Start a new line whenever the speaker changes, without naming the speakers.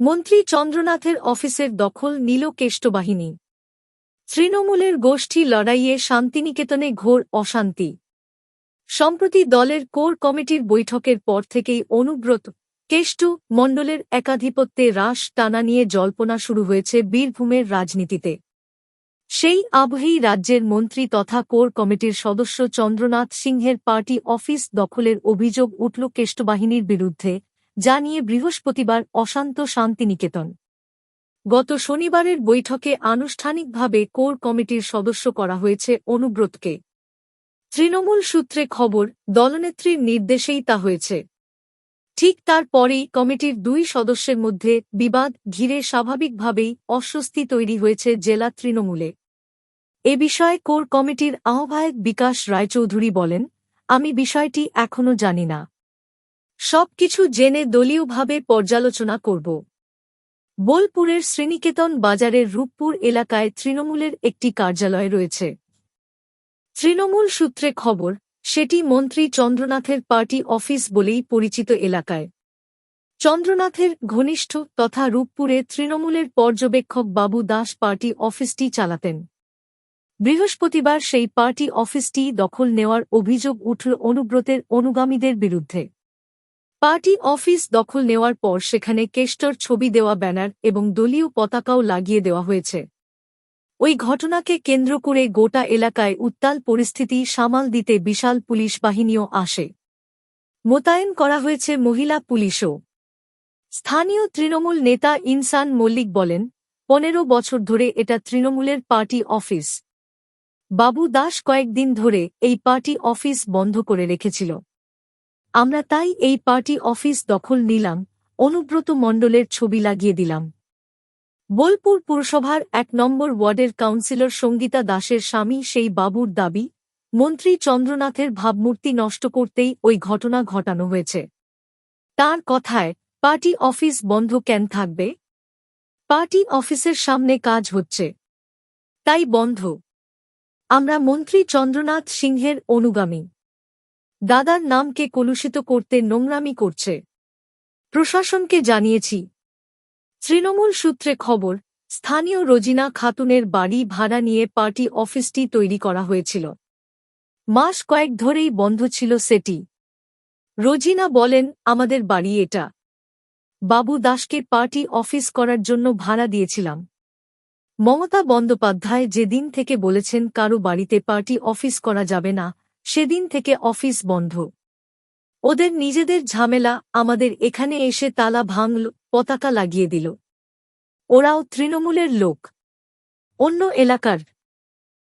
মন্ত্রী চন্দ্রনাথের অফিসের দখল নিল কেষ্টবাহিনী। তৃণমূলের গোষ্ঠী লড়াইয়ে শান্তিনিকেতনে ঘোর অশান্তি। সম্প্রতি দলের কোর কমিটির বৈঠকের পর থেকেই অনুব্রত কেষ্টু মণ্ডলের একাধিপত্যে হ্রাস টানা নিয়ে জল্পনা শুরু হয়েছে বীরভূমের রাজনীতিতে। সেই আবহেই রাজ্যের মন্ত্রী তথা কোর কমিটির সদস্য চন্দ্রনাথ সিংহের পার্টি অফিস দখলের অভিযোগ উঠল কেষ্টবাহিনীর বিরুদ্ধে। যা নিয়ে বৃহস্পতিবার অশান্ত শান্তিনিকেতন। গত শনিবারের বৈঠকে আনুষ্ঠানিকভাবে কোর কমিটির সদস্য করা হয়েছে অনুব্রতকে। তৃণমূল সূত্রে খবর, দলনেত্রীর নির্দেশেই তা হয়েছে। ঠিক তার পরেই কমিটির দুই সদস্যের মধ্যে বিবাদ ঘিরে স্বাভাবিকভাবেই অস্বস্তি তৈরি হয়েছে জেলা তৃণমূলে। এ বিষয়ে কোর কমিটির আহ্বায়ক বিকাশ রায়চৌধুরী বলেন, আমি বিষয়টি এখনও জানি না। সবকিছু জেনে দলীয়ভাবে পর্যালোচনা করব। বোলপুরের শ্রীনিকেতন বাজারের রূপপুর এলাকায় তৃণমূলের একটি কার্যালয় রয়েছে। তৃণমূল সূত্রে খবর, সেটি মন্ত্রী চন্দ্রনাথের পার্টি অফিস বলেই পরিচিত এলাকায়। চন্দ্রনাথের ঘনিষ্ঠ তথা রূপপুরে তৃণমূলের পর্যবেক্ষক বাবু দাস পার্টি অফিসটি চালাতেন। বৃহস্পতিবার সেই পার্টি অফিসটি দখল নেওয়ার অভিযোগ উঠল অনুব্রতের অনুগামীদের বিরুদ্ধে। পার্টি অফিস দখল নেওয়ার পর সেখানে কেষ্টর ছবি দেওয়া ব্যানার এবং দলীয় পতাকাও লাগিয়ে দেওয়া হয়েছে। ওই ঘটনাকে কেন্দ্র করে গোটা এলাকায় উত্তাল পরিস্থিতি সামাল দিতে বিশাল পুলিশ বাহিনীও আসে। মোতায়েন করা হয়েছে মহিলা পুলিশও। স্থানীয় তৃণমূল নেতা ইনসান মল্লিক বলেন, পনেরো বছর ধরে এটা তৃণমূলের পার্টি অফিস। বাবু দাস কয়েকদিন ধরে এই পার্টি অফিস বন্ধ করে রেখেছিল। আমরা তাই এই পার্টি অফিস দখল নিলাম, অনুব্রত মণ্ডলের ছবি লাগিয়ে দিলাম। বোলপুর পুরসভার এক নম্বর ওয়ার্ডের কাউন্সিলর সঙ্গীতা দাসের স্বামী সেই বাবুর দাবি, মন্ত্রী চন্দ্রনাথের ভাবমূর্তি নষ্ট করতেই ওই ঘটনা ঘটানো হয়েছে। তার কথায়, পার্টি অফিস বন্ধ কেন থাকবে? পার্টি অফিসের সামনে কাজ হচ্ছে। তাই বন্ধ। আমরা মন্ত্রী চন্দ্রনাথ সিংহের অনুগামী। দাদার নামকে কলুষিত করতে নোংরামি করছে। প্রশাসনকে জানিয়েছি। তৃণমূল সূত্রে খবর, স্থানীয় রোজিনা খাতুনের বাড়ি ভাড়া নিয়ে পার্টি অফিসটি তৈরি করা হয়েছিল। মাস কয়েক ধরেই বন্ধ ছিল সেটি। রোজিনা বলেন, আমাদের বাড়ি এটা। বাবু দাসকে পার্টি অফিস করার জন্য ভাড়া দিয়েছিলাম। মমতা বন্দ্যোপাধ্যায় যেদিন থেকে বলেছেন, কারও বাড়িতে পার্টি অফিস করা যাবে না সেদিন থেকে অফিস বন্ধ। ওদের নিজেদের ঝামেলা, আমাদের এখানে এসে তালা ভাঙল, পতাকা লাগিয়ে দিল। ওরাও তৃণমূলের লোক। অন্য এলাকার